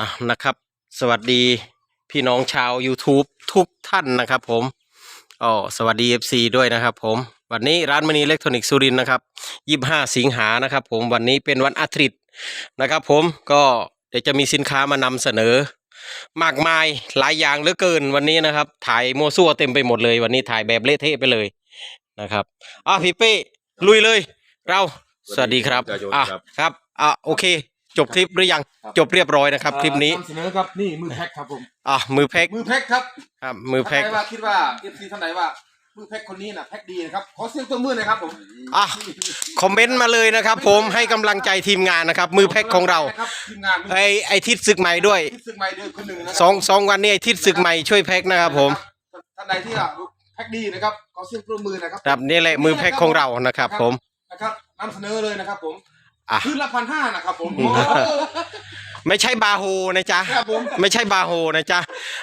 อะนะครับ สวัสดีพี่น้องชาว YouTube ทุกท่านนะครับผมอ๋อสวัสดี FC ด้วยนะครับผม วันนี้ร้านมณีอิเล็กทรอนิกส์สุรินทร์นะครับ 25 สิงหานะครับผมวันนี้เป็นวันอาทิตย์นะครับผมก็เดี๋ยวจะมีสินค้ามานำเสนอ มากมายหลายอย่างเหลือเกินวันนี้นะครับ ถ่ายโมวซั่วเต็มไปหมดเลย วันนี้ถ่ายแบบเละเทะไปเลยนะครับอะพี่เป้ลุยเลย เราสวัสดีครับสวัสดีครับอะครับครับอะโอเค จบคลิปหรือยังครับ จบเรียบร้อยนะครับ คลิปนี้นำเสนอครับนี่มือแพ็คครับผมอะมือแพ็กมือแพ็คครับครับมือแพ็กท่านใดว่าคิดว่าเอฟซีท่านไหนว่ามือแพ็คคนนี้น่ะแพ็คดีนะครับขอเสียงตัวมือหน่อยครับผมอะ คอมเมนต์มาเลยนะครับ ผมให้กำลังใจทีมงานนะครับ มือแพ็กของเราครับทีมงานมือไอไอทิศศึกใหม่ด้วยที่ศึกใหม่เดือนคนหนึ่งนะครัสองสองวันนี้ไอทิศศึกใหม่ช่วยแพ็กนะครับผมท่านใดที่ว่าแพ็คดีนะครับขอเสียงตัวมือหนะครับ ครับนี่แหละมือแพ็กของเรานะครับ ผม นะครับนำเสนอเลยนะครับผม อะ คืนละพันห้านะครับผม ไม่ใช่บาโฮนะจ๊ะ ครับผม ไม่ใช่บาโฮนะจ๊ะ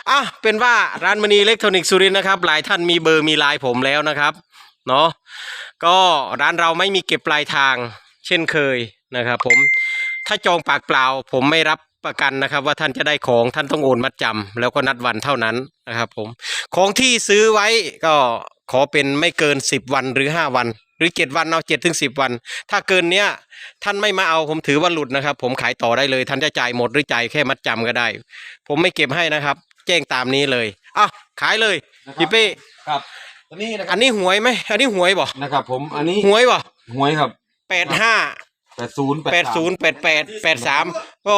อะเป็นว่าร้านมณีอิเล็กทรอนิกส์สุรินทร์นะครับ หลายท่านมีเบอร์มีไลน์ผมแล้วนะครับ เนาะ ก็ร้านเราไม่มีเก็บปลายทาง เช่นเคยนะครับผม ถ้าจองปากเปล่า ผมไม่รับประกันนะครับ ว่าท่านจะได้ของท่านต้องโอนมัดจำแล้วก็นัดวันเท่านั้นนะครับผม ของที่ซื้อไว้ก็ขอเป็นไม่เกิน 10 วันหรือ 5 วัน หรือ7วันเอา7ถึง10วัน ถ้าเกินเนี้ยท่านไม่มาเอาผมถือว่าหลุดนะครับ ผมขายต่อได้เลย ท่านจะจ่ายหมดหรือจ่ายแค่มัดจำก็ได้ ผมไม่เก็บให้นะครับ แจ้งตามนี้เลยอะขายเลยพี่เป้ครับอันนี้นะคอัรับนนี้หวยไหมอันนี้หวยบ่นะครับ ผมอันนี้หวยบ่หวยครับแปดห้า แปดศูนย์แปดศูนย์แปดแปดแปดสามก็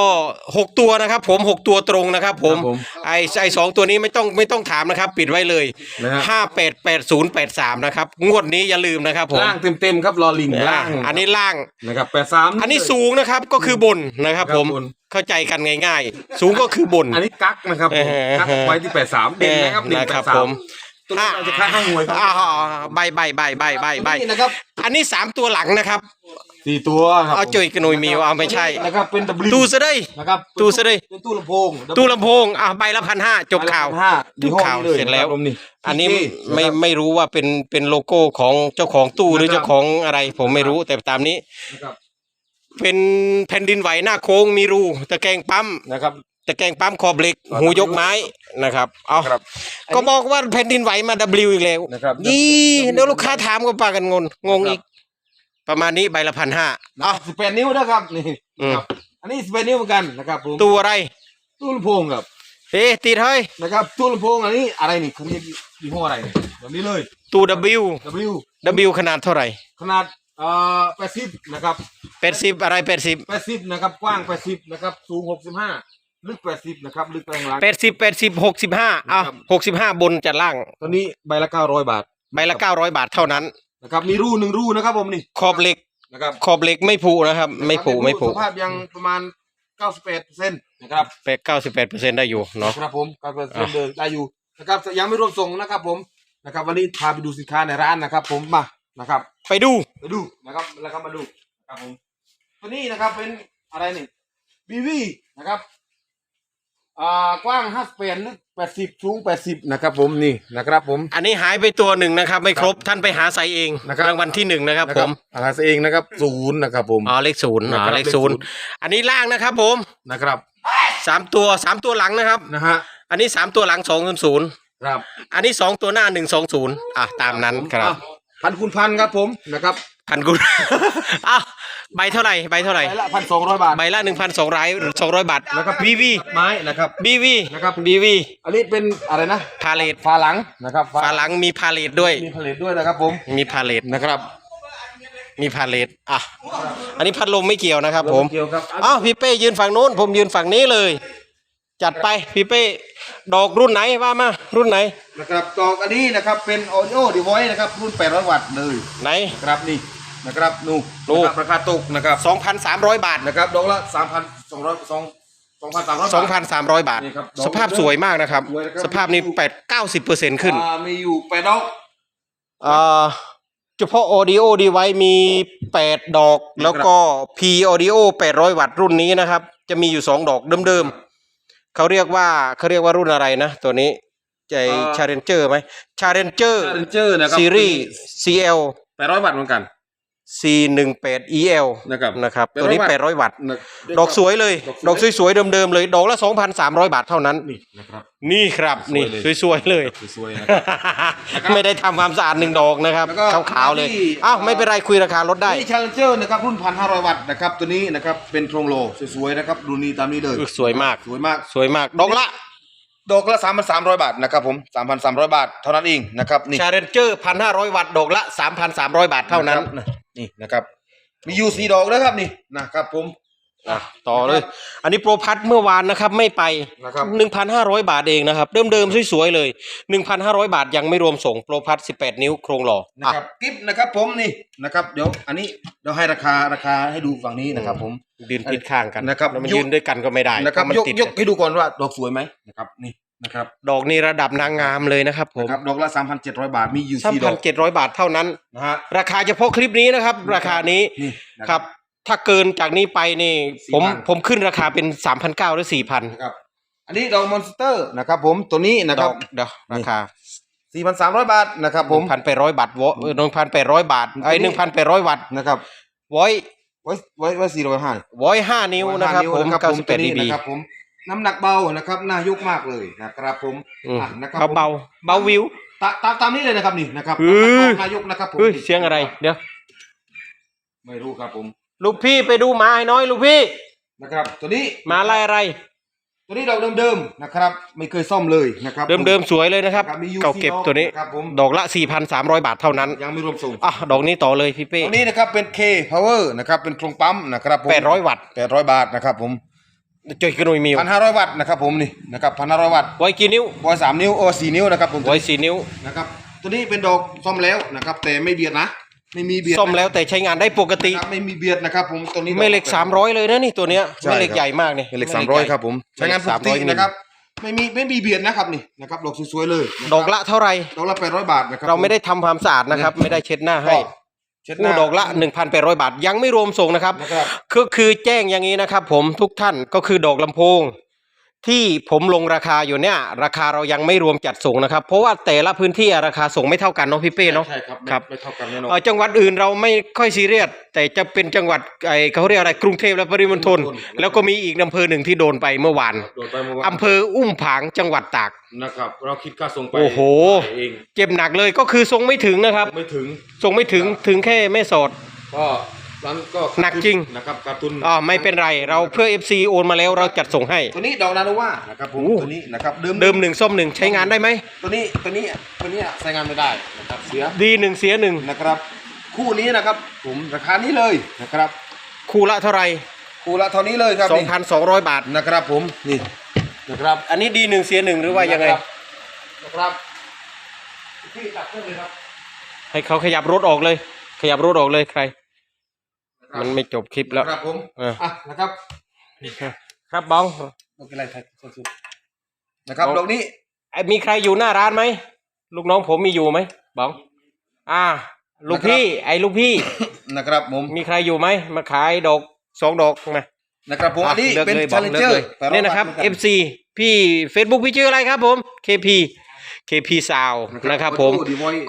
หกตัวนะครับ ผมหกตัวตรงนะครับ ผมครับผมไอไอสองตัวนี้ไม่ต้องไม่ต้องถามนะครับ ปิดไว้เลยนะฮะ ห้าแปดแปดศูนย์แปดสามนะครับงวดนี้อย่าลืมนะครับผมล่างเต็มๆครับรอลิงล่างอันนี้ล่าง นะครับแปดสาม อันนี้สูงนะครับก็คือบนนะครับ ผมบน เข้าใจกันง่าย ๆ สูงก็คือบน อันนี้กักนะครับเออกักไว้ที่แปดสามเด่นนะครับเด่นนะแปครับดสาผมม ตัวนี้เราจะค่าให้หวยครัอ่าใบใบใบใบใบใบ นี่นะครับอันนี้สามตัวหลังนะครับสี่ตัวครับเอาจุยกระหนุยมีวเอาไม่ใช่ นะครับเป็น W ตู้ซะได้นะครับตู้ซะได้เป็นตู้ลำโพงตู้ลำโพงอะใบละพันห้าจบข่าว ห้าจบข่าวเสร็จแล้วผมนี่อันนี้ที่ไม่นะครับไม่รู้ว่าเป็นเป็นโลโก้ของเจ้าของตู้หรือนะครับเจ้าของอะไร ผมไม่รู้แต่ตามนี้ นะครับเป็นแผ่นดินไหวหน้าโค้งมีรูตะแกรงปั๊มนะครับ ตะแกรงปั๊มขอบเหล็กครับหูยกไม้นะครับเอาครับ ก็บอกว่าแผ่นดินไหวมา W อีกแล้วนะครับ ยี่เดี๋ยวลูกค้าถามก็ปากันงงงงอีก ประมาณนี้ใบละพันห้านะเอาสิบแปดนิ้วนะครับนี่อืม ครับอันนี้สิบแปดนิ้วเหมือนกันนะครับผมตู้อะไรตู้ลำโพงครับเฮ้ติดเฮ้ยนะครับตู้ลำโพงอันนี้อะไรนี่เขาเรียกยี่ห้ออะไรเนี่ยแบบนี้เลยตู้ W W W ขนาดเท่าไหร่ขนาดเอ่อแปดสิบนะครับแปดสิบอะไรแปดสิบแปดสิบนะครับกว้างแปดสิบนะครับสูงหกสิบห้า ลึกแปดสิบนะครับลึกไปข้างหลังแปดสิบแปดสิบหกสิบห้าเอาครับ หกสิบห้าบนจัดล่าง ตอนนี้ใบละเก้าร้อยบาทใบละเก้าร้อยบาทเท่านั้น นะครับมีรูหนึ่งรูนะครับผมนี่ขอบเหล็ก นะครับขอบเหล็กไม่ผุนะครับ ไม่ผุไม่ผุสภาพยังประมาณเก้าสิบแปดเปอร์เซ็นต์นะครับแปดเก้าสิบแปดเปอร์เซ็นต์ได้อยู่เนาะ ครับผมเก้าสิบเปอร์เซ็นอะต์เดินได้อยู่นะครับยังไม่รวมส่งนะครับผมนะครับ วันนี้พาไปดูสินค้าในร้านนะครับ ผมมานะครับไปดู ไปดูนะครับแล้วก็มาดูนะครับผมตัวนี้นะครับเป็นอะไรนี่บีวีนะครับ อ่ากว้างห้าสิบแปดลึกแปดสิบสูงแปดสิบนะครับผมนี่นะครับผม อันนี้หายไปตัวหนึ่งนะครับ ไม่ครบท่านไปหาใส่เองนะครับ รางวัลที่หนึ่งนะครับนะผครับมอาหารเองนะครับศูนย์นะครับผม อ๋อเลขศูนย์อ๋นะครัอบเลขศูนย์เลขศูนย์อันนี้ล่างนะครับผมนะครับสามตัวสามตัวหลังนะครับ นะฮะอันนี้สามตัวหลังสองศูนย์ครับอันนี้สองตัวหน้าหนึ่งสองศูนย์อะตามนั้นครับ อะพันคูณพันครับผมนะครับ พันกุอ้าว ใบเท่าไหร่ใบเท่าไหร่ใบละพันสองร้อยบาทใบละหนึ่งพันสองร้อยสองร้อยบาทนะครับบีวีไม้นะครับบีวีนะครับบีวีอันนี้เป็นอะไรนะพาเลตฝาหลังนะครับฝาหลังมีพาเลตด้วยมีผลิตด้วยนะครับผมมีพาเลตนะครับมีพาเลตอะ อันนี้พัดลมไม่เกี่ยวนะครับ ผมเกี่ยวกับอ้าวพี่เป้ยืนฝั่งนู้น ผมยืนฝั่งนี้เลย จัดไปพี่เป้ ดอกรุ่นไหนว่ามา รุ่นไหน นะครับตอกอันนี้นะครับ เป็น audio device นะครับ รุ่น800วัตต์เลย ไหนนะครับนี่ นะครับนูนู่นะครับราคาตกนะครับ2,300 บาทนะครับดอกละ3,200 2 2,300 2,300 บาท นี่ครับสภาพสวยมากนะครับ สวยนะครับ สภาพนี้8 90%ขึ้นอ่ามีอยู่8ดอกอ่าเฉพาะ audio device มี 8 ดอก แล้วก็ P audio 800 วัตต์รุ่นนี้นะครับ จะมีอยู่ 2 ดอกเดิมๆเขาเรียกว่าเขาเรียกว่ารุ่นอะไรนะ ตัวนี้ใจ Challenger ไหม Challenger เจอร์นะครับซีรีส์ CL 800วัตต์เหมือนกัน 418 EL นะครับนะครับ800ตัวนี้วัตต์800 วัตต์นะดอกสวยเลยดอกสวยดอกสวยๆเดิมๆเลย ดอกละ 2,300 บาทเท่านั้น นี่นะครับนี่ครับนี่สวยเลยสวยๆเลยสวยๆนะครับนะครับไม่ได้ทำความสะอาดหนึ่งดอกนะครับแล้วก็ขาวๆเลยที่อ้าวไม่เป็นไรคุยราคาลดได้นี่ Challenger นะครับรุ่นพันห้าร้อยวัตต์นะครับตัวนี้นะครับเป็นโครงโลสวยๆนะครับดูนี่ตามนี้เลยอุ๊ยสวยมากสวยมากสวยมากดอกละดอกละสามพันสามร้อยบาทนะครับผมสามพันสามร้อยบาท เท่านั้นเองนะครับนี่ชาเรนเจอร์พันห้าร้อยวัตต์ดอกละสามพันสามร้อยบาทเท่านั้นะ นี่นะครับ มีอยู่สี่ดอกนะครับนี่นะครับผม อะต่อเลย อันนี้โปรพัทเมื่อวานนะครับไม่ไปนะครับ หนึ่งพันห้าร้อยบาทเองนะครับ เดิมๆสวยๆเลยหนึ่งพันห้าร้อยบาทยังไม่รวมส่งโปรพัทสิบแปดนิ้วโครงหล่อนะอะครับกิฟต์นะครับผมนี่นะครับ เดี๋ยวอันนี้เดี๋ยวให้ราคาราคาให้ดูฝั่งนี้นะครับผม ยืนติดข้างกันนะครับแล้วมันยก ยืนด้วยกันก็ไม่ได้นะครับเพามันยกติดยกให้ดูก่อนว่าดอกสวยไหมนะครับนี่ นะครับดอกนี้ระดับนางงามเลยนะครับผมนะครับดอกละสามพันเจ็ดร้อยบาทมีอยู่สามสี่ดพัอนกเจ็ดร้อยบาทเท่านั้น นะฮะ ราคาเฉพาะคลิปนี้นะครับ ราคานี้นี่นะครับถ้าเกินจากนี้ไปนี่ ผม4,000 ผมขึ้นราคาเป็นสามพันเก้าหรือสี่พันนะครับ อันนี้ดอกมอนสเตอร์นะครับ ผมตัวนี้นะดครัอบกเดี๋ยวราคาสี่พันสามร้อยบาทนะครับหผนึ่มงพันแปดร้อยบาทวอหนึ่งพันแปดร้อยบาทไอ้หนึ่งพันแปดร้อยวัตต์นะครับไว้ไว้ไว้ไว้สี่ร้อยห้าไว้ห้านิ้วนะครับ ผมเก้าสิบแปดตัวดีนี้บีนะครับผม น้ำหนักเบานะครับน่ายกมากเลยนะครับผมอะนะครับเบาเบาเบาวิว ตาตามตามนี้เลยนะครับนี่นะครับเฮ้ยนายกนะครับผมเฮ้ยเสียงอะไร เดี๋ยวไม่รู้ครับผมลูกพี่ไปดูหมาให้น้อยลูกพี่นะครับ ตัวนี้หมาอะไรอะไร ตัวนี้ดอกเดิมๆนะครับ ไม่เคยซ่อมเลยนะครับ เดิมเดิมๆสวยเลยนะครับ ครับมี UC เก่าเก็บตัวนี้ ครับผม ดอกละสี่พันสามร้อยบาทเท่านั้นยังไม่รวมส่งอะดอกนี้ต่อเลยพี่เป้ตัวนี้นะครับเป็น K Power นะครับเป็นโครงปั๊มนะครับผมแปดร้อยวัตต์แปดร้อยบาทนะครับผม จอยกระนุยมิวพันห้าร้อยวัตต์นะครับผมนี่นะครับพันห้าร้อยวัตต์ไว้กี่นิ้วบอยสามนิ้วโอ้สี่นิ้วนะครับผมไว้สี่นิ้วนะครับตัวนี้เป็นดอกซ่อมแล้วนะครับ แต่ไม่เบียดนะไม่มีเบียดซ่อมแล้วแต่ใช้งานได้ปกตินะครับไม่มีเบียดนะครับผมตัวนี้ไม่เหล็กสามร้อยเลยนะนี่ตัวเนี้ยใช่ไม่เหล็กครับใหญ่มากนี่ไม่เหล็กสามร้อยครับผมใช้งานปกติ300มิลนะครับไม่มีไม่มีเบียดนะครับนี่นะครับดอกสวยๆเลยนคดรับอกละเท่าไหร่ดอกละแปดร้อยบาทนะครับเราไม่ได้ทำความสะอาดนะครับ ไม่ได้เช็ดหน้าให้เช็ด หอู้น้าดอกละ 1,800 บาท ยังไม่รวมส่งนะครับ นะครับ ก็คือแจ้งอย่างนี้นะครับผมทุกท่านก็คือดอกลำโพง ที่ผมลงราคาอยู่เนี่ย ราคาเรายังไม่รวมจัดส่งนะครับ เพราะว่าแต่ละพื้นที่ราคาส่งไม่เท่ากันเนาะพี่เป้เนาะใช่ครับครับไม่เท่ากันแน่นอนเอ่อจังหวัดอื่นเราไม่ค่อยซีเรียสแต่จะเป็นจังหวัดไอเขาเรียกอะไรกรุงเทพและปริมณฑลแล้วก็มีอีกอำเภอหนึ่งที่โดนไปเมื่อวานโดนไปเมื่อวานอำเภออุ้มผางจังหวัดตาก นะครับ เราคิดค่าส่งไปโอ้โห เองเจ็บหนักเลยก็คือส่งไม่ถึงนะครับ ไม่ถึงส่งไม่ถึงถึงแค่แม่สอดก็ ร้านก็หนักจริง นะครับการ์ตูนอ๋อไม่เป็นไรเราเพื่อ FC โอนมาแล้วเราจัดส่งให้ ตัวนี้ดอกนาโนวานะครับผมโอ้ ตัวนี้นะครับเดิมเดิมหนึ่งส้มหนึ่งใช้งานได้ไหม ตัวนี้ตัวนี้ตัวนี้ใช้งานไม่ได้นะครับเสียดีหนึ่งเสียหนึ่งนะครับ คู่นี้นะครับผมราคานี้เลยนะครับ คู่ละเท่าไหร่คู่ละเท่านี้เลยครับสองนี่พันสองร้อยบาท นะครับผมนี่นะครับอันนี้ดีหนึ่งเสียหนึ่งหรือว่ายังไง นะครับนะครับพี่ตัดเครื่องเลยครับ ให้เขาขยับรถออกเลย ขยับรถออกเลยใคร มันไม่จบคลิปแล้วนะครับผมเอออะนะครับครับบ้องโอเคไรครับสุดๆนะครับเอาดอกนี้ ไอ้มีใครอยู่หน้าร้านไหมลูกน้องผมมีอยู่ไหมบ้องอ่า ลูกพี่ ไอ้ลูกพี่ นะครับผมมีใครอยู่ไหมมาขายดอกสองดอกมานะครับผมอันนี้ลือกเป็นลยชาเลนเจอร์นี่นะครับ FC พี่ Facebook พี่ชื่ออะไรครับผม KP KP ซาวนะครับผม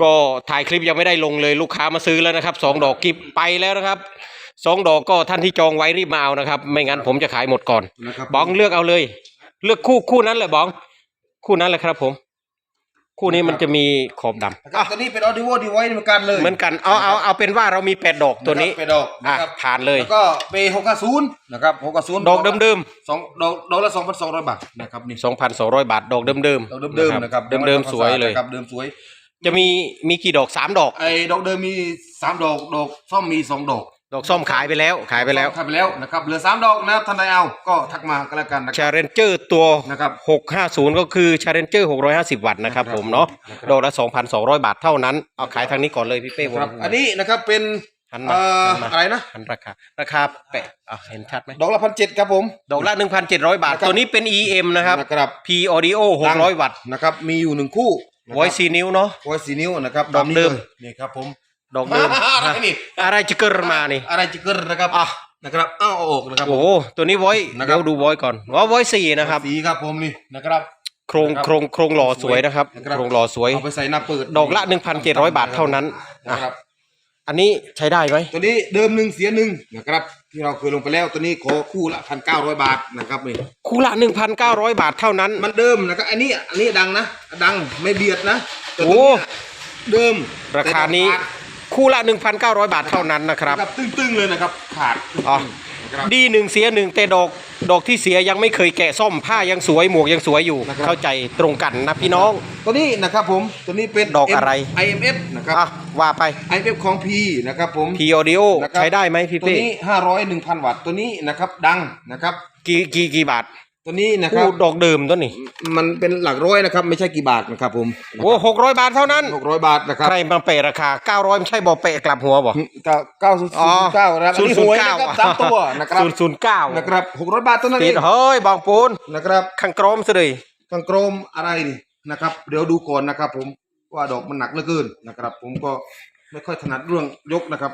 ก็ถ่ายคลิปยังไม่ได้ลงเลยลูกค้ามาซื้อแล้วนะครับสองดอกกิบไปแล้วนะครับ สองดอกก็ท่านที่จองไว้รีบมาเอานะครับ ไม่งั้นผมจะขายหมดก่อนนะครับบ้องเลือกเอาเลย เลือกคู่คู่นั้นแหละบ้อง คู่นั้นแหละครับ ผม คู่นี้มันจะมีขอบดำนะครับตัวนี้เป็นออดิโอดีไวเหมือนกันเลยเหมือนกันเอาเอาเอาเป็นว่าเรามีแปดดอกตัวนี้ะครับเป็นดอกอะนะครับผ่านเลย แล้วก็เปหกศูนย์นะครับหกศูนย์ดอกเดิมสองดอกดอกละสองพันสองร้อยบาทนะครับนี่ๆสองพันสองร้อยบาทดอกเดิมๆดอกเดิมๆนะครับเดิมๆสวยเลย นะครับเดิมสวย จะมีมีกี่ดอกสามดอกไอ้ดอกเดิมมีสามดอกดอกซ่อมมีสองดอก ดอกส้มขายไปแล้วขายไปแล้วขายไปแล้วนะครับเหลือสามดอกนะครับท่านใดเอาก็ทักมาก็แล้วกันนะคชารับ เรนเจอร์ตัวนะครับ650ก็คือชาเรนเจอร์650วัตต์นะครับนะครับผมเนาะนะครับ ดอกละ2,200บาทเท่านั้นเอาขายทางนี้ก่อนเลยพี่เป้ครับผมอันนี้นะครับเป็นหันมาเอ่อหันมาอะไรนะหันราคาราคาแปะอะเห็นชัดไหมดอกละพันเจ็ดครับผม ดอกละ1,700บาท นะครับ ตัวนี้เป็น EM นะครับ นะครับ P Audio 600วัตต์นะครับมีอยู่หนึ่งคู่ไว้4นิ้วเนาะ ไว้สีนิ้วนะครับดอกเดิมตานี้เลยนี่ครับผม ดอกเดิมอะไรนี่อะไรจะเกิดมานี่อะไรจะเกิดนะครับอะนะครับอ้าวเอาออกนะครับโอ้โหตัวนี้ไว้นะครับเดี๋ยวดูไว้ก่อนว่าไว้สี่นะครับสีครับผมนี่นะครับโครงนะครับโครงโครงหล่อสวยนะครับนะครับโครงหล่อสวยเอาไปใส่หน้าเปิดดอกละ1,700บาทเท่านั้นอะนะครับอันนี้ใช้ได้ไหมตัวนี้เดิมหนึ่งเสียหนึ่งนะครับที่เราเคยลงไปแล้วตัวนี้ขอคู่ละพันเก้าร้อยบาทนะครับนี่คู่ละหนึ่งพันเก้าร้อยบาทเท่านั้น มันเดิมนะครับอันนี้อันนี้ดังนะ ดังไม่เบียดนะแต่ตัวโอ้เนี้ยเดิม ราคานี้แต่ คู่ละหนึ่งพันเก้าร้อยบาทเท่านั้นนะคขารัดบนะครับตึ้งๆเลยนะครับขาดอ๋อ นะครับ ดีหนึ่งเสียหนึ่งแต่ดอกดอกที่เสียยังไม่เคยแกะซ่อมผ้ายังสวยหมวกยังสวยอยู่ นะครับ เข้าใจตรงกันนะพี่น้อง ตัวนี้นะครับผมตัวนี้เป็น ดอกอะไร IMF นะครับ อะว่าไป IMF ของ P นะครับผม พีออดิโอนะครับใช้ได้ไหมพี่ตัวเป้นี้ห้าร้อยหนึ่งพันวัตต์ตัวนี้นะครับดังนะครับกี่กี่กี่บาท ตัวนี้นะครัคู่บดอกเดิมตัวนี้มันเป็นหลักร้อยนะครับ ไม่ใช่กี่บาทนะครับผมโอ้หกร้อยบาทเท่านั้นหกร้อยบาทนะครับใครมาเปะราคาเก้าร้อยไม่ใช่บอเปะกลับหัวบ่เก้าเก้าศูนย์อ๋อเก้านะครับศูนย์ศูนย์เก้าอันะครับสามตัวนะครับศูนย์ศูนย์เก้านะครับหกร้อยบาทตัวนั้นเอติดงเฮ้ยบางปูนนะครับข้างกรมซะเลยกังโกรมอะไรนี่นะครับ เดี๋ยวดูก่อนนะครับ ผมว่าดอกมันหนักเหลือเกินนะครับ ผมก็ ไม่ค่อยถนัดเรื่องยกนะครับ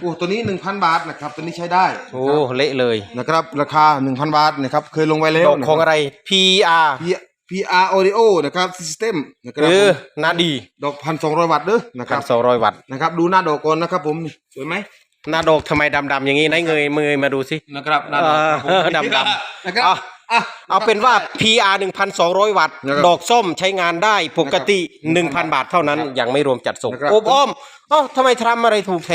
โอ้ตัวนี้หนึ่งพันบาทนะครับ ตัวนี้ใช้ได้โอ้เละเลยนะครับ ราคาหนึ่งพันบาทนะครับ เคยลงไว้แล้ดวอกของอะไร PR P PR Audio นะครับ System นะครัเออผมนาดี ดอกพันสองร้อยวัตต์เด้อนะคพัรันบสองร้อยวัตต์นะครับ ดูหน้าดอกก่อนนะครับผมนี่สวยไหมหน้าดอกทำไมดำๆอย่างนี้ไหนเงยมือมาดูสินะครับหน้าเอดอกอครับผมดำๆนะครับ อะอะเอาเป็นว่า PR 1,200 วัตต์นะครับดอกส้มใช้งานได้ปกติ นะครับ1,000 บาทเท่านั้น ครับยังไม่รวมจัดส่งนะครับ โอบอ้อมเอ้าทำไมทำอะไรถูกเท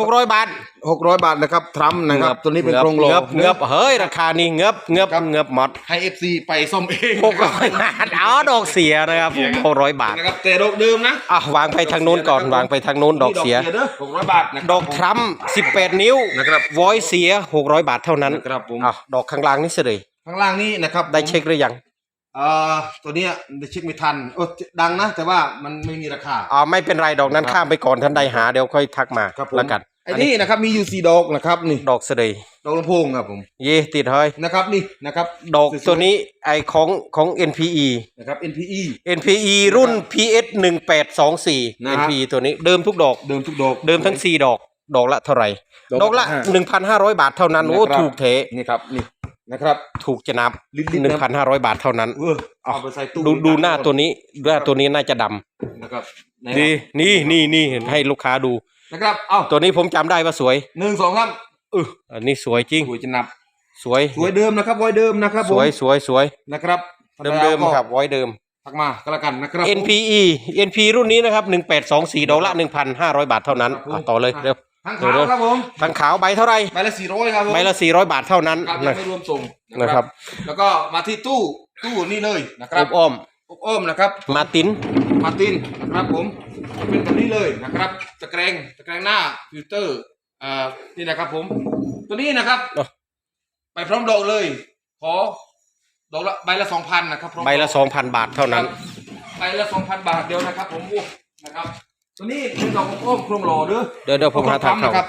600 บาทหกร้อยบาทนะครับทรัมป์นะครับ ตัวนี้เป็นโครงโล เงือบเงือบเฮ้ย ราคานี้เงือบเงือบครับ เงือบหมดให้เอฟซีไปซ่อมเอง600บาทอ๋อดอกเสียนะครับ600บาทนะครับแต่ดอกเดิมนะอะวางไปทางโน้นก่อนวางไปทางโน้นดอกเสียเด้อหกร้อยบาทนะครับดอกทรัมป์18 นิ้วนะครับ วอยเสีย 600 บาทเท่านั้นนะครับผม อะดอกข้างล่างนี่เสยเลย ข้างล่างนี้นะครับได้เช็คหรือยังเอ่อตัวเนี้ยได้เช็คไม่ทันเออดังนะ แต่ว่ามันไม่มีราคาอ่าไม่เป็นไรดอกนั้นข้ามไปก่อนท่านใดหาเดี๋ยวค่อยทักมาครับผมแล้วกันไอ้นี่นะครับมีอยู่สี่ดอกนะครับนี่ดอกเสยดอกลำโพงครับผมเย่ติดเฮ้ยนะครับนี่นะครับดอกสยๆตัวนี้ไอของของ NPE นะครับ NPE NPE รุ่น PS 1824นะฮะ NPE ตัวนี้เดิมทุกดอกเดิมทุกดอกเดิมทั้ง4ดอกดอกละเท่าไหร่ดอกดอกละห้า1,500บาทเท่านั้นโอ้นะครับถูกเทนี่ครับนี่ นะครับ ถูกจะนับลิ้นๆนะ1,500บาทเท่านั้นเออเอาไปใส่ตู้ดูดูหน้าตัวนี้หน้าตัวนี้น่าจะดนะครับไหนำดีนี่นี่นี่ให้ลูกค้าดู นะครับเอ้าตัวนี้ผมจำได้ว่าสวยหนึ่งสองครับเอออันนี้สวยจริง สวยจะนับ สวย สวยเดิมนะครับไว้เดิมนะครับสผมวยสวยสวยนะครับเดิมเดิมๆครับไว้เดิม ทักมาก็แล้วกันนะครับ NPE NP รุ่นนี้นะครับ 1824ดอกละ1,500 บาทเท่านั้นครับผมอะต่อเลยเร็ว ทั้งเดี๋ขายววครับผมทางขาวใบเท่าไหร่ใบละสี่ร้อยครับผมใบละ400บาทเท่านั้นครับยันะงไม่รวมส่งนะครับ แล้วก็มาที่ตู้ตู้นี่เลยนะคอรับบอ้อมอบอ้อมนะครับ มาตินมาร์ตินนะครับผมเป็นแบบนี้เลยนะครับตะแกรงตะแกรงหน้าฟิลเตอร์อ่านี่นะครับผม ตัวนี้นะครับเอ้าไปพร้อมดอกเลย ขอดอกละใบละสองพันนะครับพร้อมใบละดอก2,000บาทเท่านั้นใบละสองพันบาทเดียวนะครับ ผมอู้นะครับ ตัวนี้เป็นดอกอบอ้อมโครงหล่อเด้อเดี๋ยวเดี๋ยวผมหาทางโครเข้าปั๊มนะครับ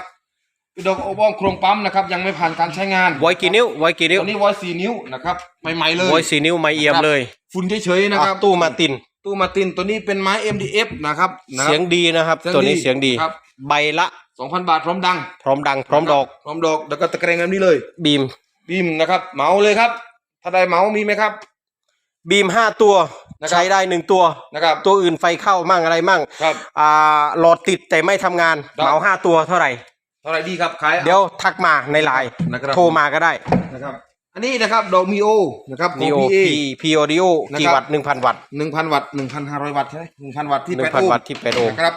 เป็นดอกอบอ้อมโครงปั๊มนะครับ ยังไม่ผ่านการใช้งานไว้กี่นิ้วไว้กี่นิ้วตัวนี้ไว้สี่นิ้วนะครับใหม่ๆเลยไว้สี่นิ้วไม่เอี่ยมเลย ฝุ่นเฉยๆนะครับอะตู้มาติน ตู้มาร์ตินตัวนี้เป็นไม้ MDF นะครับนะครับเสียงดีนะครับ ตัวนี้เสียงดีครับใบละสองพันบาทพร้อมดัง พร้อมดัง พร้อมดอก พร้อมดอกแล้วก็ตะแกรงแบบนี้เลย บีมบีมนะครับ เหมาเลยครับ ถ้าได้เหมามีไหมครับ บีม5ตัวนะครับ ใช้ได้1ตัวนะครับตัวอื่นไฟเข้ามั่งอะไรมั่งครับอ่าหลอดติดแต่ไม่ทำงานครับเหมาห้าตัวเท่าไหร่เท่าไหรดีครับขายเดี๋ยวทักมาในไลน์นะครับโทรมาก็ได้นะครับอันนี้นะครับดอกมีโอนะครับนีโอของ PA พีพีโอดิโอนะครับกี่วัตต์หนึ่งพันวัตต์หนึ่งพันวัตต์หนึ่งพันห้าร้อยวัตต์ใช่ไหมหนึ่งพันวัตต์ที่หนึ่แปงดพันโอห์มวัตต์ที่แปดโอห์มนะครับ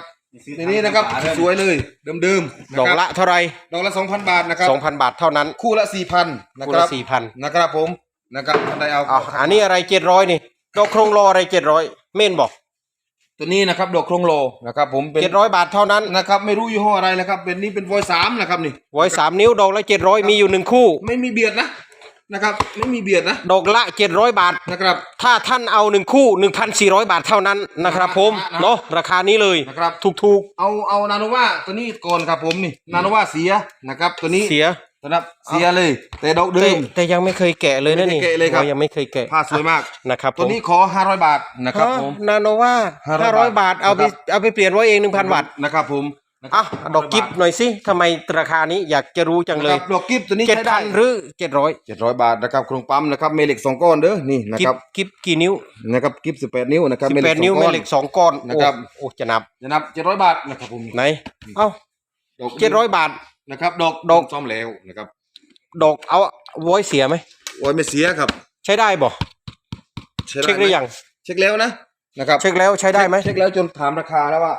ในนี้นะครับสวยเลยเดิมๆนดอกครับละเท่าไหร่ดอกละสองพันบาทนะครับสองพันบาทเท่านั้นคู่ละสี่พันนะคูคละรับสี่พันนะครับผมนะครับท่านใดเอาอะอันนี้อะไรเจ็ดร้อยนี่ ดอกโครงรออะไรเจ็ดร้อยเม่นบอกตัวนี้นะครับดอกโครงโลนะครับผมเป็นเจ็ดร้อยบาทเท่านั้นนะครับไม่รู้ยี่ห้ออะไรนะครับเป็นนี่เป็นวอยสามนะครับนี่ไว้สามนิ้วดอกละเจ็ดร้อยมีอยู่หนึ่งคู่ ไม่มีเบียดนะนะครับไม่มีเบียดนะดอกละเจ็ดร้อยบาทนะครับถ้าท่านเอาหนึ่งคู่หนึ่งพันสี่ร้อยบาทเท่านั้นนะครับผมนะเนาะราคานี้เลยนะครับถูกถูกเอาเอานาโนวาตัวนี้ก่อนครับผมนี่นาโนวาเสียนะครับตัวนี้ๆเสีย นะครับเสียเลย แต่ดอกเดิแต่ม แต่ยังไม่เคยแกะเลยนะนี่ไม่ได้แกะเลยครับ โอ้ยังไม่เคยแกะผ้าสวยมาก นะครับตัวนี้ขอห้าร้อยบาทนะครับผม นาโนว่า500ห้าร้อยบาทเอาไปนะครับ เอาไปเปลี่ยนไว้เองหนึ่งพันวัตต์นะครับผมนะครัอะดอกกิฟหน่อยสิทำไมราคานี้อยากจะรู้จังเลยนะครับดอกกิฟตัวนี้เจ็ดใช้พัได้นหรือเจ็ดร้อยเจ็ดร้อยบาทนะครับโครงปั๊มนะครับเมเหล็กสองก้อนเด้อนี่นะกิคฟรับกิฟกี่นิ้วนะครับกิฟสิบแปดนิ้วนะครับสิบแปดสองนิ้วก้แม่อนเหล็กสองก้อนนะครับ โอ้โอ้จะนับจะนับเจ็ดร้อยบาทนะครับผมไหน เอ้าดอกเจ็ดร้อยบาท นะครับ ดอกดอก ซ่อมแล้วนะครับดอกเอาไว้เสียไหม โอ้ยไม่เสียครับใช้ได้บ่ใช้ได้เช็คหรือยังเช็คแล้วนะนะครับเช็คแล้วใช้ได้ไหมเช็คแล้วจนถามราคาแล้วว่า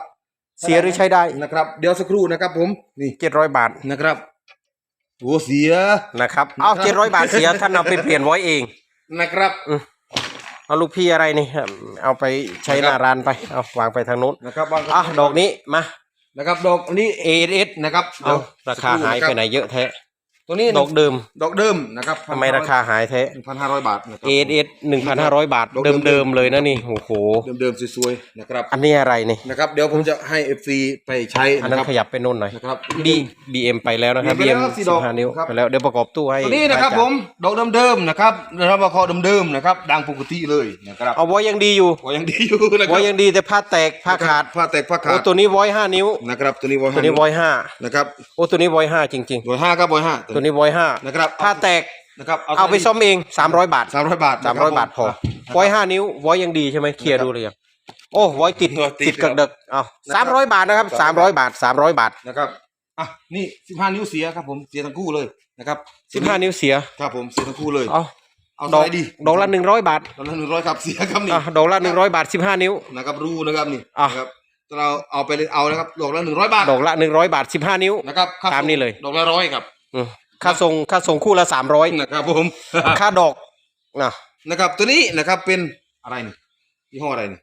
เสียหรือใช้ได้นะครับ เดี๋ยวสักครู่นะครับ ผมนี่เจ็ดร้อยบาทนะครับโอ้เสียนะครับเอานะครับเจ็ดร้อยบาทเสียท่านเอาไปเปลี่ยนไว้เองนะครับเอาลูกพี่อะไรนี่เอาไปใช้หน้าร้านไปเอาวางไปทางนู้นนะครับวางอะดอกนี้มา นะครับดอกอันนี้เอเอสนะครับเอาเดี๋ยวราคาหายไปไหนเยอะแท้ ตัวนี้ดอกเดิม ดอกเดิมนะครับทำไมราคาหายแท้หนึ่งพันห้าร้อยบาทนะครับเอเอสหนึ่งพันห้าร้อยบาทดอกเดิเดิมมเดิมๆเลยนะนี่โอ้โหเดิมๆสวยๆนะครับ อันนี้อะไรนี่นะครับเดี๋ยวผมจะให้ FC ไปใช้อันนะนั้นครับขยับไปนู่นหน่อยนะครับบีบีเอ็มไปแล้วนะครับ BM ไปบีแล้เอ็วมครับสี่สิดอกบห้านิ้วครับไปแล้วเดี๋ยวประกอบตู้ให้ตัวนี้นะครับอาจาผย์มดอกเดิมๆนะครับนะครับราคาเดิมๆนะครับดังปกติเลยนะครับเอาไว้ยังดีอยู่ก็ยังดีอยู่นะครัไว้ยังดีแต่ผ้าแตกผ้าขาดผ้าแตกผ้าขาโอ้ดตัวนี้ไว้ห้านิ้วนะครับตัวนี้วอยตัวนี้ไว้ห้านะครับโอ้ตัวนี้ไว้ห้าจริงวอยห้าครับวอยห้าๆตัวนี้ไว้ห้านะครับผ้าแตกนะครับเอาไปซ่อมเองสามร้อยบาทสามร้อยบาทสามร้อยบาทพอไว้ห้านิ้วไว้ยังดีใช่ไหมเคลียร์ดูเลยยังโอ้ไว้ติดติดติดกับเด็กเอาสามร้อยบาทนะครับสามร้อยบาทสามร้อยบาทนะครับอะนี่สิบห้านิ้วเสียครับผมเสียทั้งคู่เลยนะครับสิบห้านิ้วเสียครับผมเสียทั้งคู่เลยเอาเอาดอกเท่าไหร่ดีดอกละหนึ่งร้อยบาทดอกละหนึ่งร้อยครับเสียครับนี่อะดอกละหนึ่งร้อยบาทสิบห้านิ้วนะครับรูนะครับนี่อะนะครับเราเอาไปเลยเอานะครับดอกละหนึ่งร้อยบาทดอกละหนึ่งร้อยบาทสิบห้านิ้วนะครับค่ตามนี้เลยดอกละร้อยครับอืม ค่าส่งค่าส่งคู่ละสามร้อยนะครับผม ค่าดอกนะนะครับตัวนี้นะครับเป็นอะไรนี่ยี่ห้ออะไรนี่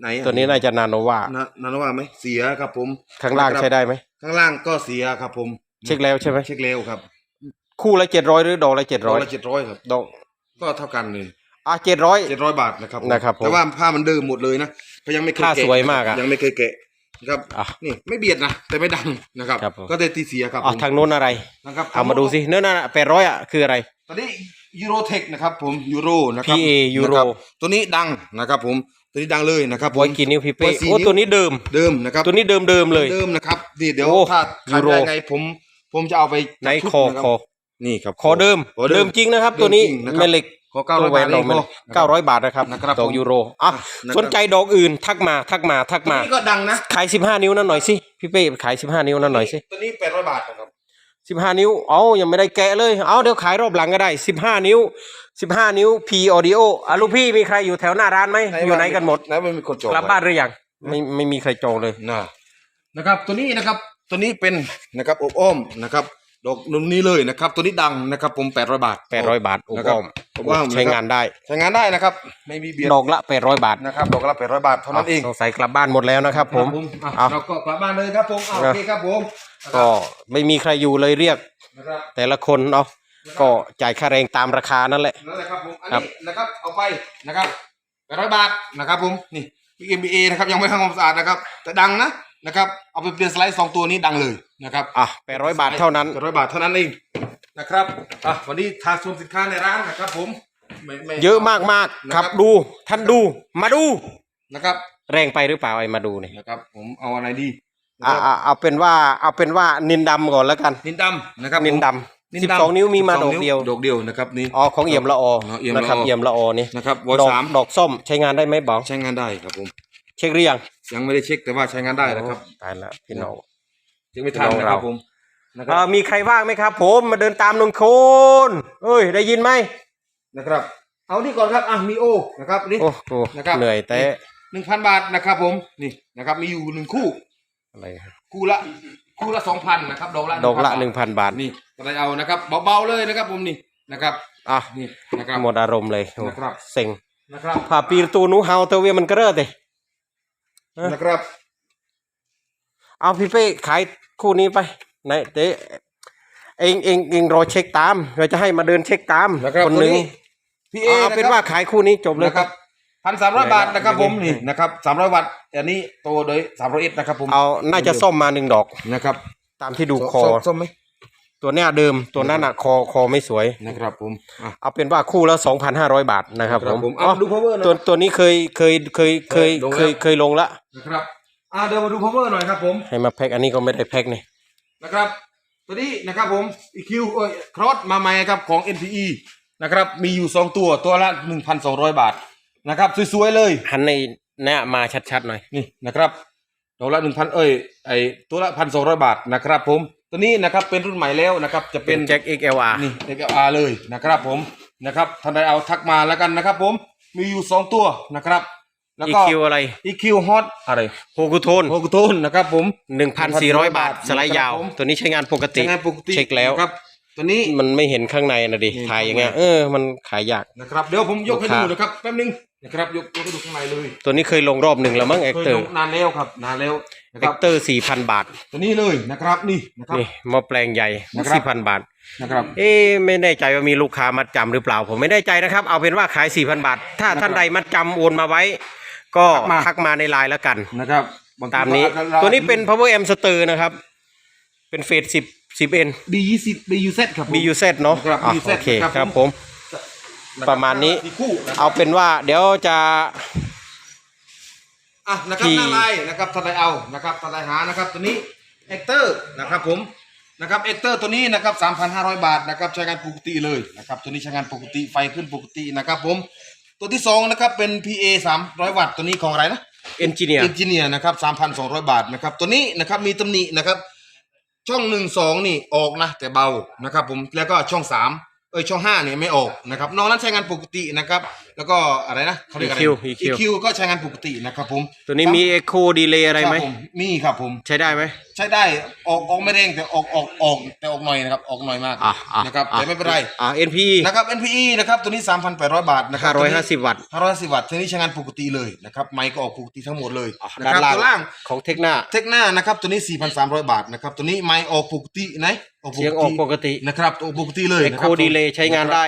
ไหนอะตัวนี้น่าจะนาโนวานานาโนว่าไหมเสียครับผม ข้างล่างนะครับใช้ได้ไหมข้างล่างก็เสียครับผม เช็คแล้วใช่ไหมเช็คเร็วครับ คู่ละเจ็ดร้อยหรือดอกละเจ็ดดร้ออกยละเจ็ดร้อยครับดอกก็เท่ากันเลยอะเจ็ดร้อยเจ็ดร้อยบาทนะครับผมนะครับผมแต่ว่าผ้ามันเดิมหมดเลยนะก็ยังไม่เคยผ้าแกะสวยมากอะยังไม่เคยแกะนะ ครับอะ นี่ไม่เบียดนะแต่ไม่ดังนะครับครับผม ก็ได้ตีเสียครับอะผมทางโน้นอะไรนะครับเอามาดูสิเนื้อน่ะแปดร้อยอะคืออะไร ตอนนี้ยูโรเทคนะครับผมยูโรนะครับ PA Euro นะครับตัวนี้ดังนะครับผมตัวนี้ดังเลยนะครับผมไว้กี่นิ้วพี่เป้ไว้สี่โอ้นิ้วตัวนี้เดิม เดิมนะครับ ตัวนี้เดิมเดิมเลย เดิมนะครับนี่เดี๋ยวโอ้ถ้าขาดยูโร ได้ไงผมผมจะเอาไปในจัดคอชุดนะครัอบนี่ครับคอเดิมคอเดิมเดิมจริงนะครับเดิมตัวนี้จริงนะครับ แม่เหล็กข อเก้าร้อยแหวบาทนดอกแม่เหล็กเองเก้าร้อยบาทนะครับนะครับดอกผมยูโรอะนะครับสนใจดอกอื่นทักมาทักมาทักตัวมานี้ก็ดังนะขายสิบห้านิ้วนั่นหน่อยสิพี่เป้ขายสิบห้านิ้วนั่นหน่อยสิตัวนี้แปดร้อยบาทนะครับสิบห้านิ้วเอายังไม่ได้แกะเลยเอาเดี๋ยวขายรอบหลังก็ได้สิบห้านิ้วสิบห้านิ้ว P Audio อะลูกพี่มีใครอยู่แถวหน้าร้านไหมอยู่ไหนกันหมดไหนมันมีคนจองกลับบ้านหรือยังไม่ไม่มีใครจองเลยนะนะครับ ตัวนี้นะครับตัวนี้เป็นนะครับอบอ้อมนะครับ ดอกนุ่มนี้เลยนะครับ ตัวนี้ดังนะครับ ผมแปดร้อยบาท แปดร้อยบาทโอ้นะครับอ้อมอบอ้อมใช้งานได้ ใช้งานได้นะครับ ไม่มีเบียดดอกละแปดร้อยบาทนะครับดอกละแปดร้อยบาทเท่านั้นเองสงสัยกลับบ้านหมดแล้วนะครับ ผมอะเอา เราก็กลับบ้านเลยครับผมอะโอเคครับผมก็ไม่มีใครอยู่เลยเรียก นะครับแต่ละคนเนาะก็จ่ายค่าแรงตามราคานั่นแหละ นั่นแหละครับผมอันครับนี้นะครับเอาไปนะครับแปดร้อยบาทนะครับผมนี่ PMBA นะครับยังไม่ทำความสะอาดนะครับแต่ดังนะ นะครับ เอาไปเปลี่ยนสไลด์สองตัวนี้ดังเลยนะครับอะแปดร้อยบาทเท่านั้น แปดร้อยบาทเท่านั้นเองนะครับอะวันนี้ทางชมสินค้าในร้านนะครับผมไม่ไม่ เยอะมากมากๆครับนะครับดูท่านดูมาดู นะครับแรงไปหรือเปล่าไอ้มาดูนี่นะครับผมเอาอะไรดีนะอะครับอะเอาเป็นว่าเอาเป็นว่านินดำก่อนแล้วกัน นินดำนะครับนินผมดำสิบสองนิ้วมีมาดอกเดียวดอกเดียวนะครับนี่ อ๋อของเอี่ยมละอออ๋อเอี่ยมนะละออครับเอี่ยมละออนี่นะครับวอดอกสามดอกส้มใช้งานได้ไหมบองใช้งานได้ครับผม เช็คหรือยังยังไม่ได้เช็คแต่ว่าใช้งานได้นะครับโอ้ตายแล้วพี่น้องเช็คไม่ทันพี่น้องนะครับเราผมนะคเอ่รัอบมีใครว่างไหมครับ ผมมาเดินตามนนโคนเอ้ยได้ยินไหมนะครับ เอานี่ก่อนครับ อะ มีโอ นะครับนี่ โอ้โหนะครับ เหนื่อยแต่หนึ่งพันบาทนะครับผม นี่นะครับ มีอยู่หนึ่งคู่ อะไรคู่ละ คู่ละสองพันนะครับ ดอกละดอกละ1,000หนึ่งพันบาทนี่อะไรเอานะครับ เบาๆเลยนะครับผมนี่ นะครับ อะนี่ นะครับ หมดอารมณ์เลยโอ้นะครับ เซ็งนะครับ ผ่าปีตูนูเฮาเตเวียมันกระเริดเลย นะครับ เอาพี่เป้ขายคู่นี้ไปไหนเจ๊เองเองเองรอเช็คตาม เราจะให้มาเดินเช็คตามนะครับคนหนึ่งพี่เอเอาเอาเป็นว่าขายคู่นี้จบเลยนะคครัรับบพันสามร้อยบาทนะครับผมนี่นี่นะครับสามร้อยวัตต์อันนี้โตโดยสามร้อยเอ็ดนะครับผมเอาน่าจะส้มมาหนึ่งดอกนะครับ ตามที่ดูคอส้มส้มไหม ตัวเนี้ยเดิมตัวนั้นอะคอคอไม่สวยนะครับผมอะเอาเป็นว่าคู่ละสองพันห้าร้อยบาทนะครับครับผมผมเอาอ๋อดู power หน่อยตัวตัวนี้เคยเคยเคยเคยลงแล้วเคยเคยลงละนะครับอ่าเดี๋ยวมาดู power หน่อยครับผมให้มาแพ็คอันนี้ก็ไม่ได้แพ็คนี่นะครับ ตัวนี้นะครับผม EQ เอ้ยครอสมาใหม่ครับของ NPE นะครับ มีอยู่2ตัวตัวละ1,200บาทนะครับสวยๆเลยหันในเนี่ยมาชัดๆหน่อยนี่นะครับดอกละหนึ่งพันเอ้ยไอตัวละพันสองร้อยบาทนะครับผม ตัวนี้นะครับเป็นรุ่นใหม่แล้วนะครับจะเป็เป็นนแจ็ค XLR นี่ XLR เลยนะครับผมนะครับท่านใดเอาทักมาแล้วกันนะครับผมมีอยู่สองตัวนะครับ แล้วก็ EQ อะไร EQ Hot อะไรโฮกุโทนโฮกุโทนนะครับผม 1,400 บาท สไลด์ยาว ครับผม ตัวนี้ใช้งานปกติใช้งานปกติเช็คแล้ว นะครับตัวนี้ มันไม่เห็นข้างในนะดินี่ ถ่ายอย่างเงี้ยเออมันขายยาก นะครับเดี๋ยวผมยกให้ลูกดูค้า นะครับแป๊บนึงนะครับยกยกให้ดูข้างในเลยตัวนี้เคยลงรอบหนึ่งแล้วมั้งเคเอ็ยกเตอลร์งนานแล้วครับนานแล้ว นะคเอ็รับกเตอร์สี่พันบาท ตัวนี้เลยนะครับนี่นะครับนี่หม้อแปลงใหญ่นะครับสี่พันบาท นะครับ เอ๊ะไม่แน่ใจว่ามีลูกค้ามัดจำหรือเปล่า ผมไม่แน่ใจนะครับ เอาเป็นว่าขายสี่พันบาท ถ้าท่านใดมัดจำโอนมาไว้ ก็ทักมา ทักมาในไลน์แล้วกัน นะครับบงทีตามนี้ ก็อาจจะตัวนี้เป็น power amp stir นะครับ เป็นเฟสสิบสิบเอ็น B ยี่สิบ B U Z ครับผม BUZ เนาะครับอะ BUZ โอเคครับ ครับผผมมประมาณนี้ สี่คู่นะครับ เอาเป็นว่าเดี๋ยวจะ อะนะครับที่หน้าลายนะครับท่านใดเอานะครับท่านใดหานะครับตัวนี้เอ็กเตอร์นะครับผมนะครับเอ็กเตอร์ตัวนี้นะครับ3,500 บาทนะครับใช้งานปกติเลยนะครับตัวนี้ใช้งานปกติไฟขึ้นปกตินะครับผมตัวที่สองนะครับเป็น PA 300 วัตต์ตัวนี้ของอะไรนะเอนจิเนียร์เอนจิเนียร์นะครับ3,200 บาทนะครับตัวนี้นะครับมีตำหนินะครับช่องหนึ่งสองนี่ออกนะแต่เบานะครับผมแล้วก็ช่องสามเอ้ยช่องห้าเนี่ยไม่ออกนะครับนอกนั้นใช้งานปกตินะครับ แล้วก็อะไรนะเขาเรียกอะไร EQ EQ EQ ก็ใช้งานปกตินะครับผมตัวนี้มี echo delay อะไรไหม คบผมีครับผม ใช้ได้ไหม ใช้ได้ออกออกไม่แรงแต่ออกออกออกแต่ออกหน่อยนะครับออกหน่อยมากอะอะนะครับอะแต่ไม่เป็นไรอะ NPE นะครับ NPE นะครับตัวนี้ 3,800 บาทนะครั550 วัตต์550วัตต์ตัวนี้ใช้งานปกติเลยนะครับไมค์ก็ออกปกติทั้งหมดเลยอะนะด้านครับล่างตัวล่างของเทคหน้าเทคหน้านะครับตัวนี้ 4,300 บาทนะครับตัวนี้ไมค์ออกปกติไหนออกปเสียงกออกติปกตินะครับออกปกติเลยนะครั echo ผม delay ใช้งานได้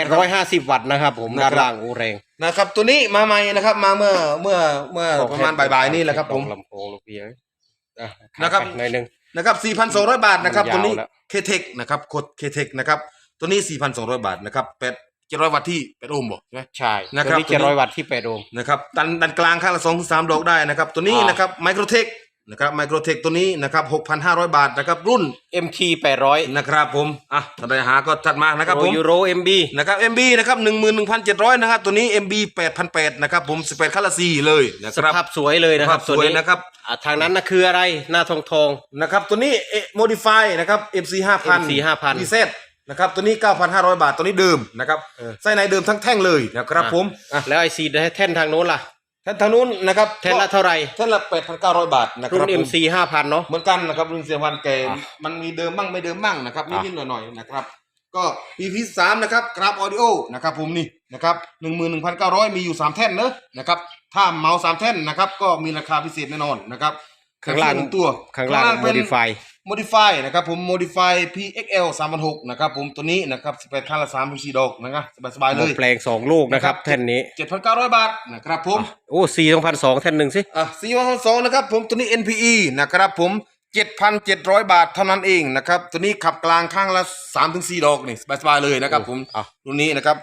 850 วัตต์นะครับผมนะครับด้านล่างโอ้แรงนะครับ ตัวนี้มาใหม่นะครับ มาเมื่อเมื่อเมื่อประมาณบ่ายๆนี่แหละครับ ผมลำโพงลูกเพียงอะนะครับขายไปหน่อยหนึงนะครับ 4,200 บาทนะครับมันตัวยาวนี้แล้วเคเทคนะครับโคดเคเทคนะครับ ตัวนี้ 4,200 บาทนะครับ8 700วัตต์ที่8โอห์มบอกใช่ไหมใช่นะคตัรัวบนี้ตัวนี้700วัตต์ที่8โอห์มนะครับดันดันกลางข้างละ2ถึง3ดอกได้นะครับ ตัวนี้อ่านนะครับไมโครเทค นะครับไมโครเทคตัวนี้นะครับ6,500 บาทนะครับรุ่น MT 800นะครับผมอะถ้าได้หาก็จัดมานะครับผมยูโร MB นะครับ MB นะครับ11,700นะครับตัวนี้ MB 8,800นะครับผม18คันละ4เลยนะสครับภาพสวยเลยนะครับสตัววยนี้นะครับอะทางนั้นนะคืออะไรหน้าทองทองนะครับตัวนี้เอ modify นะครับ MC 5,000 MC 5,000 DZ นะครับตัวนี้ 9,500 บาทตัวนี้เดิมนะครับเออไส้ในเดิมทั้งแท่งเลยนะครับผมอะแล้วไอซีแท่นทางโน้นล่ะ แท่นทางนู้นนะครับแท่นละเท่าไหร่แท่นละ8,900บาทนะครุ่รับนผม MC 5,000เนาะเหมือนกันนะครับรุ่นเสียวันแกอะมันมีเดิมมั่งไม่เดิมมั่งนะครับอะนิดๆหน่อยๆนะครับ ก็ EP สามนะครับกราฟออดิโอนะครับผมนี่นะครับหนึ่งหมื่นหนึ่งพันเก้าร้อยมีอยู่สามแท่นเนอะนะครับถ้าเมาส์สามแท่นนะครับก็มีราคาพิเศษแน่นอนนะครับ ข้างล่างหนึ่ตัวข้างล่างเป็น modify modify นะครับผม modify PXL 3,600นะครับผมตัวนี้นะครับ18คันละ3ถึง4ดอกนะครับสบายๆหเลม้อยแปลงสองลูกนะครับ แท่นนี้ 7,900 บาทนะครับผมโอ้สี่สองพันสองแท่นหนึ่งสิอะ4,200นะครับผมตัวนี้ NPE นะครับผม 7,700 บาทเท่านั้นเองนะครับตัวนี้ขับกลางข้างละ3ถึง4ดอกนี่สบายๆเลยนะครับผมอะรุ่นนี้นะครับ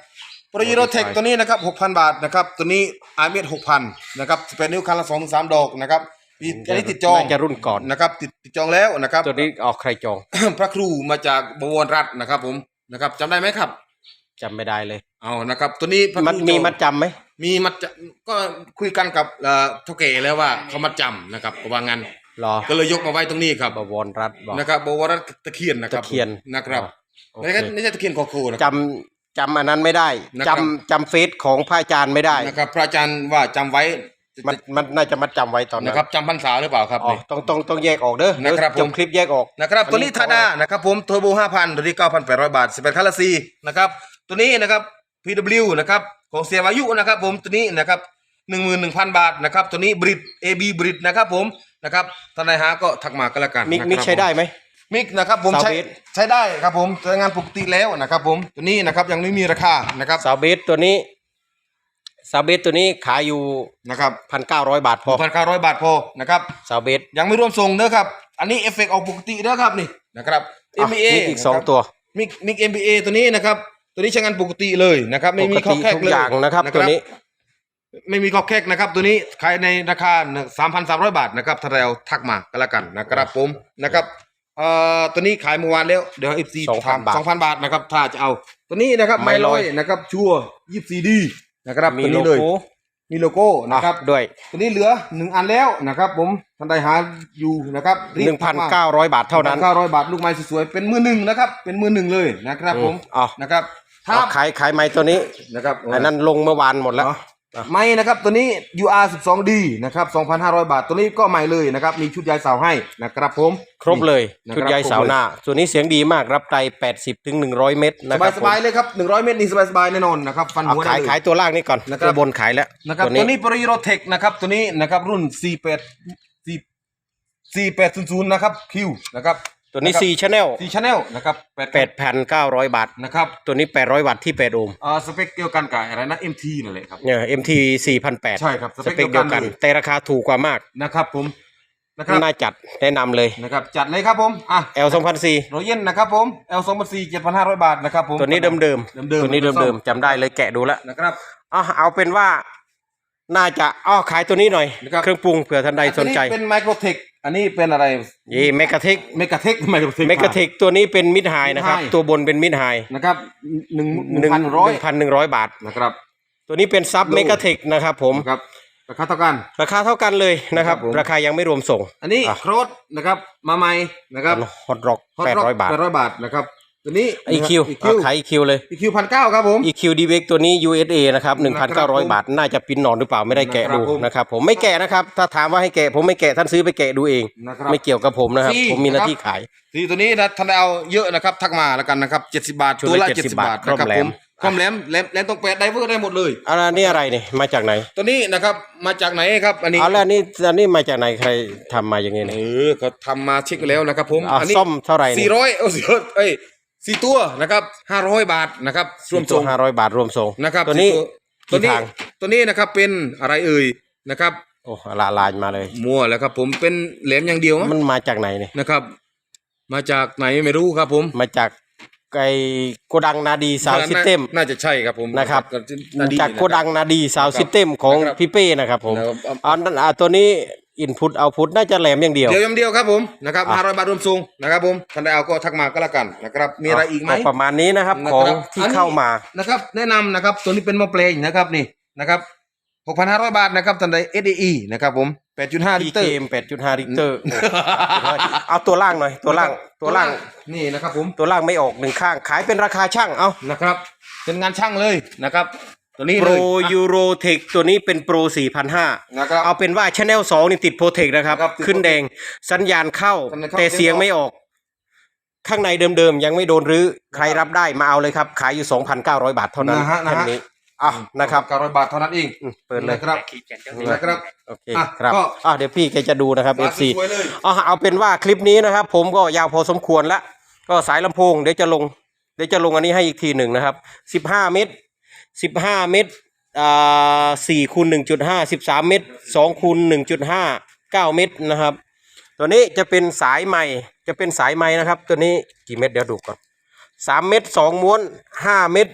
โปรยีโรเทคตัวนี้นะครับ6,000 บาทนะครับตัวนี้อาร์เมด6,000นะครับ18นิ้วคันละ2ถึง3ดอกนะครับ นี่อันนี้ติดจองน่าจะรุ่นก่อนนะครับ ติดติดจองแล้วนะครับ ตัวนี้ออกใครจอง พระครูมาจากบวรรัตน์นะครับ ผมนะครับจำได้ไหมครับจำไม่ได้เลย เอานะครับ ตัวนี้พระครูมันมีมัดจำไหม มีมัดจะก็คุยกันกับเอ่อเท่าแก่แล้วว่าเขามัดจำนะครับก็ว่างั้นรอก็เลยยกมาไว้ตรงนี้ครับบวรรัฐบอก นะครับบวรรัตน์ตะเคียนนะครับตะเคียนนะครับโอไม่เคใช่ไม่ใช่ตะเคียนคอโคนะ จำจำอันนั้นไม่ได้นะครับ จำจำเฟซของพระอาจารย์ไม่ได้ นะครับพระอาจารย์ว่าจำไว้ มันมันน่าจะมัดจำไว้ตอนนั้นะนครับจำพรรษาหรือเปล่าครับอ๋อนี่ ต้องต้องต้องแยกออกเด้อเดี๋ยวนะครับผม จบคลิปแยกออก นะครับอัตัวนนี้นี้ทาด้านะครับผมเทอร์โบ5,000 ตัวนี้ 9,800 บาท11คันละซีนะครับตัวนี้นะครับ PW นะครับของเสียวายุนะครับผมตัวนี้นะครับ11,000 บาทนะครับตัวนี้บริด AB บริดนะครับผมนะครับท่านใดหาก็ทักมาก็แล้วกันมิกนะครับมิกใช้ได้ไหม มิกนะครับผมซาวใช้เบสใช้ได้ครับผมใช้งานปกติแล้วนะครับผมตัวนี้นะครับยังไม่มีราคานะครับซาวเบสตัวนี้ ซาวเบสตัวนี้ขายอยู่นะครับพันเก้าร้อยบาทพอ1,900บาทพอนะครับซาวเบสยังไม่รวมส่งเด้อครับ อันนี้เอฟเฟกต์ออกปกติเด้อครับนี่นะครับอะ MBA มิกอีกสองตัวมิกมิก MBA ตัวนี้นะครับ ตัวนี้ใช้งานปกติเลยนะครับ ไม่มีปกข้อติแคกทุกเลยอย่างนะครับ ตัวนี้ ไม่มีข้อแคกนะครับ ตัวนี้ขายในราคา3,300บาทนะครับถ้าเราทักมาก็แล้วกันนะครับผมนะครับเอ่อตัวนี้ขายเมื่อวานแล้วเดี๋ยว FC 2,000ถามบาท2,000บาทนะครับ ถ้าจะเอา ตัวนี้นะครับไม่ไม่ลลออยยนะครับ ชัวร์ 24D นะครับมีตัวโลนี้เลย โก้มีโลโก้นะครับอ่ด้วยตัวนี้เหลือหนึ่งอันแล้วนะครับผมท่านใดหาอยู่นะครับรีบหนึ่งพันเก้าร้อยบาทเท่านั้นเก้าร้อยบาทลูกไม้สวยๆเป็นมือหนึ่งนะครับ เป็นมือหนึ่งเลยนะครับผมอืมเอานะครับถ้าเอาขายขายไม้ตัวนี้นะครับอันนั้นลงเมื่อวานหมดแล้วเนาะ ไม่นะครับตัวนี้ UR 12D นะครับ 2,500 บาท ตัวนี้ก็ใหม่เลยนะครับ มีชุดยายเสาให้นะครับผม ครบเลยนะครับชุดใยเสาหน้า ส่วนนี้เสียงดีมากรับไกล80ถึง100 เมตรสนะคบารัยบสบายๆเลยครับ 100 เมตรนี่สบายสบายๆแน่นอนนะครับ ฟันเอาหัวขายได้เลขายตัวล่างนี่ก่อนนะครับ ตัวบนขายแล้วนะครับตัวตัวนี้นี้ปริโรเทคนะครับตัวนี้นะครับรุ่น 48 4800 นะครับคิวนะครับ ตัวนี้นะครับ4 Channel ซีชาแนลนะครับ8 8,900 บาท นะครับตัวนี้ 800 วัตต์ที่ 8 โอห์มอ่าสเปคเดียวกันกับอะไรนะ MT นั่นแหละครับ เนี่ย MT 4,800ใช่ครับสเปคเดียวกันเลยแต่ราคาถูกกว่ามากนะครับผมนะครับน่าจัดแนะนำเลย นะครับจัดเลยครับผมอะ L 2004โรเยนนะครับผม L 2 4 7,500 บาทนะครับผมตัวนี้เดิมๆเดิมๆตัวนี้เดิมๆจำได้เลยแกะดูแล้วนะครับอะเอาเป็นว่า น่าจะอ้อขายตัวนี้หน่อย นะครับ เครื่องปรุงเผื่อท่านใดสนใจ อัเป็นไมโครเทค อันนี้เป็นอะไรยี่เมกาเทคเมกาเทคไมโครเทคเมกาเทคตัวนี้เป็นมิดไฮนะครับ Mid-high ตัวบนเป็นมิดไฮนะครับหนึ่งหหนึ่นึ่งงพันร้อยพันหนึ่งร้อยบาท นะครับตัวนี้เป็นซับ Low เมกาเทคนะครับผม นะครับราคาเท่ากัน ราคาเท่ากันเลยนะครับ ครับผม ราคายังไม่รวมส่งอันนี้อะโครดนะครับมาใหม่นะครับฮอตร็อกแปดร้อยบาท แปดร้อยบาทนะครับ ตัวนี้ EQ อีเอาขาย EQ เลย EQ พันเก้าครับผม EQ d v x ตัวนี้ USA นะครับนะครับผม1,900 บาท น่าจะปิ้นหนอนหรือเปล่าไม่ได้แกะดูนะครับผมนะครับผมไม่แกะนะครับ ถ้าถามว่าให้แกะผมไม่แกะท่านซื้อไปแกะดูเอง นะครับไม่เกี่ยวกับผมนะครับฟรีผมมีหน้านะครับที่ขาย สีตัวนี้นะท่านได้เอาเยอะนะครับ ทักมาแล้วกันนะครับเจ็ดสิบาทชุดตัวละละเจ็ดสิ70บาทนะครับครบแหลผม ม คอมแหลมแหลมแหลมตรงแปดไดเวอร์ได้หมดเลย อันนี้อะไรเนี่ยมาจากไหนตัวนี้นะครับมาจากไหนครับอันนี้เอาแล้วนี่อันนี้มาจากไหนใครทำมาอย่างงี้เอเนี่ย อเขาทำมาเช็คไปแล้วนะครับผมเอาอันนี้ซ่อมเท่าไหร่เนี่ย สี่ร้อยเออสี่ร้อยเอ้ย สี่ตัวนะครับห้าร้อยบาทนะครับรวมตัส่วงห้าร้อยบาทรวมส่งนะครับตัวนี้สี่ตัวกี่นี้ทางตัวนี้นะครับเป็นอะไรเอ่ยนะครับโอ้ละลายมาเลยมั่วแล้วครับ ผมเป็นแหลมอย่างเดียวมันมาจากไหนเนี่ยนะครับ มาจากไหนไม่รู้ครับ ผมมาจากไอ้โกดังนาดีซาวซิสเต็มน่าจะใช่ครับผมนะครับนาดีจากโกดังนะครับนาดีซาวซิสเต็มของนะครับพี่เป้นะครับผมนะครับอันนั้นอ่าตัวนี้ อินพุตเอาพุตน่าจะแหลมอย่างเดียวเดียวอย่างเดียวครับผมนะครับอะห้าร้อยบาทรวมส่งนะครับผมท่านใดเอาก็ทักมาก็แล้วกันนะครับมีอะไรอีกไหมประมาณนี้นะครับนะของครับที่อันนี้เข้ามานะครับแนะนำนะครับตัวนี้เป็นหมอเพลงนะครับนี่นะครับหกพันห้าร้อยบาทนะครับท่านใด SDE นะครับผมแปดจุดห้าลิที่ตรเกม8.5ลิตรเอาตัวล่างหน่อยตัวล่างตัวล่างนี่นะครับผมตัวล่างไม่ออกหนึ่งข้างขายเป็นราคาช่างเอานะครับเป็นงานช่างเลยนะครับ ตัวนี้โปเลรยยูโรเทคตัวนี้เป็นโปร 4,500 นะครับ เอาเป็นว่าช n e l 2นี่ติดโปรเทคนะครับ ครับติดขึ้นแดงสัญญาณเข้า สัญญาณเข้า แต่เสียงไม่ออก ข้างในเดิมๆ ยังไม่โดนรื้อ ใครรับได้มาเอาเลยครับ ขายอยู่ 2,900 บาทเท่านั้นนะฮะนะฮะแค่นี้อะนะครับเก้าร้อยบาทเท่านั้นเองอืมเปิดเลย นะครับนะครับ โอเคอะครับก็ อะเดี๋ยวพี่แกจะดูนะครับ FC สวยเลยเอาเอาเป็นว่าคลิปนี้นะครับ ผมก็ยาวพอสมควรแล้วก็สายลำโพงเดี๋ยวจะลง เดี๋ยวจะลงอันนี้ให้อีกทีหนึ่งนะครับสิบห้าเมตร สิบห้าเมตรอ่าสี่คูณหนึ่งจุดห้าสิบสามเมตรสองคูณหนึ่งจุดห้าเก้าเมตรนะครับ ตัวนี้จะเป็นสายใหม่จะเป็นสายใหม่นะครับ ตัวนี้กี่เมตรเดี๋ยวดูก่อนสามเมตรสองม้วนห้าเมตร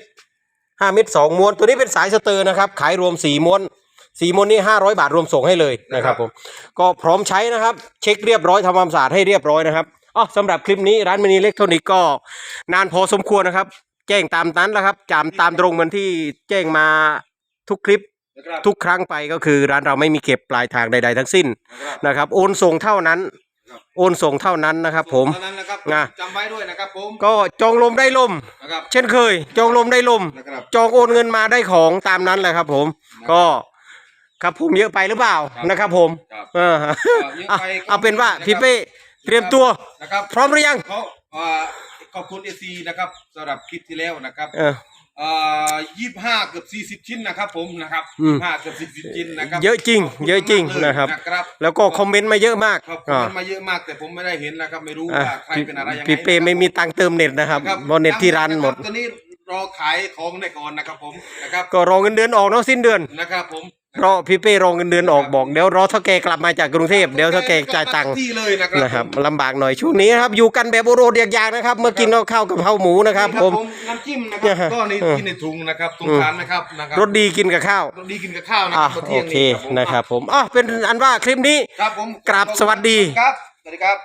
ห้าเมตรสองม้วน ตัวนี้เป็นสายสเตอร์นะครับ ขายรวมสี่ม้วนสี่ม้วนนี่ห้าร้อยบาทรวมส่งให้เลยนะครับผมก็พร้อมใช้นะครับ เช็คเรียบร้อยทำความสะอาดให้เรียบร้อยนะครับอ๋อสำหรับคลิปนี้ร้านมินิเล็กทรอนิกก็นานพอสมควรนะครับ แจ้งตามนั้นแหละครับจามตามตรงเหมือนที่แจ้งมาทุกคลิปนะครับทุกครั้งไปก็คือร้านเราไม่มีเก็บปลายทางใด ๆ ทั้งสิ้นนะครับนะครับ โอนส่งเท่านั้น โอนส่งเท่านั้นนะครับผม เท่านั้นนะครับนะ จำไว้ด้วยนะครับผมก็จองลมได้ลม นะครับเช่นเคย จองลมได้ลม นะครับ จองโอนเงินมาได้ของตามนั้นแหละครับผม ก็ครับผมเยอะไปหรือเปล่าครับนะครับผมครับ เออก็เยอะอะไปก็เอาเป็นว่านะครับพี่เป้เตรียมตัว นะครับพร้อมหรือยังเขาอ่า ขอบคุณเอซีนะครับสำหรับคลิปที่แล้วนะครับเอออ่ายี่ห้าเกือบสี่สิบชิ้นนะครับ ผมนะครับอืม ห้าเกือบสี่สิบชิ้นนะครับเยอะจริง ขบคุณเยอะจริงมากๆลนะครับนะครับ แล้วก็คอมเมนต์มาเยอะมากขอบคุอ่าณมาเยอะมากแต่ผมไม่ได้เห็นนะครับ ไม่รู้อะว่าใครเป็นอะไรยังไงพี่เป้ไม่มีตังค์เติมเน็ตนะครับนะครับเพราะเน็ตที่ร้านหมด ตอนนี้รอขายของได้ก่อนนะครับผมนะครับก็รอเงินเดือนออกเนาะสิ้นเดือน นะครับผม รอพี่เป้รอเงินเดือนออกบอกเดี๋ยวรอเท่าแกกลับมาจากกรุงเทพเดี๋ยวเท่าแกจ่ายตังค์ที่เลยนะครับนะครับลำบากหน่อยช่วงนี้นะครับอยู่กันแบบโอโรเดียกยางนะครับ เมื่อกินข้าวกับข้าวหมูนะครับผม น้ำจิ้มนะคเนี่รัยบก็นี่เออกินในถุงนะครับสงสารนะครับนะครับรสดีกินกับข้าวรสดีกินกับข้าวนะคอะรับตนโอที่ยงเคผมนะครับผมอะเป็นอันว่าคลิปนี้ ครับผมกราบสวัสดี ครับสวัสดีครับ